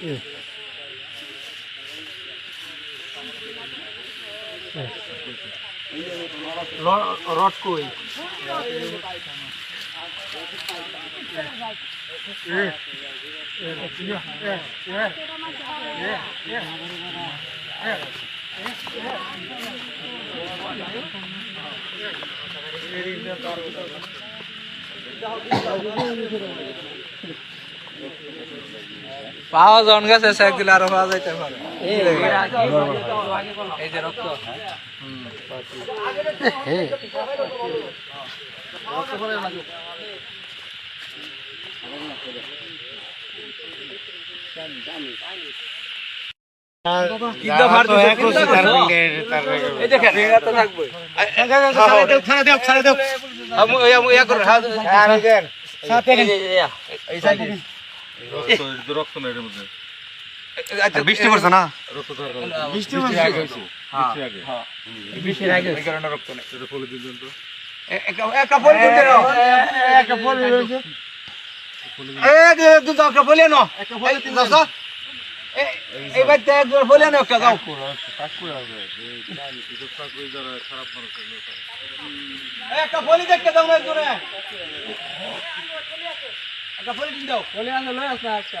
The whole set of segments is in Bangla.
Yes. yes. रॉड को ही পাওয়া জন গেছে এক দিলে আরও পাওয়া যাইতে পারে। এই যে রক্ত। এই দেখেন থাকবে। মধ্যে। আচ্ছা বৃষ্টি পড়ছে না? বৃষ্টি বৃষ্টির আগে রক্ত নেই। এটা ফলে দিন তো। একটা ফল দিতে একটা ফল রয়েছে এক দুটো একটা ফলে নাও। একটা ফলে তিন দশ। একবার একটা করে। একটা দেখতে দাও না একজনে। একটা ফলি দিন দাও। ফলি আনলে লয় আসনা একটা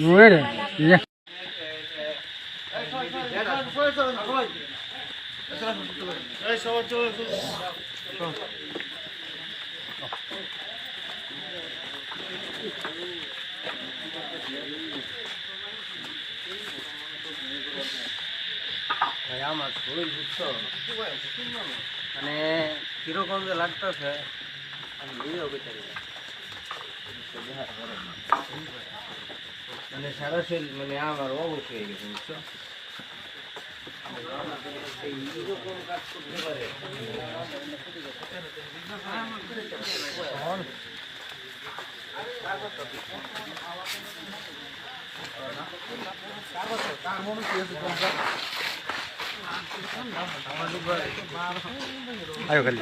뭐래? 예. આમાં થોડી ગુસ્સો અને કિરો કોણ લાગતો છે અને બીજો બિચારી মানে কিরকম যে লাগতেছে আমি নিজেও বুঝতে পারি না। মানে সারা শরীর মানে আমার অবশ হয়ে গেছে বুঝছো এই এরকম কাজ করতে পারে আয়ো খালি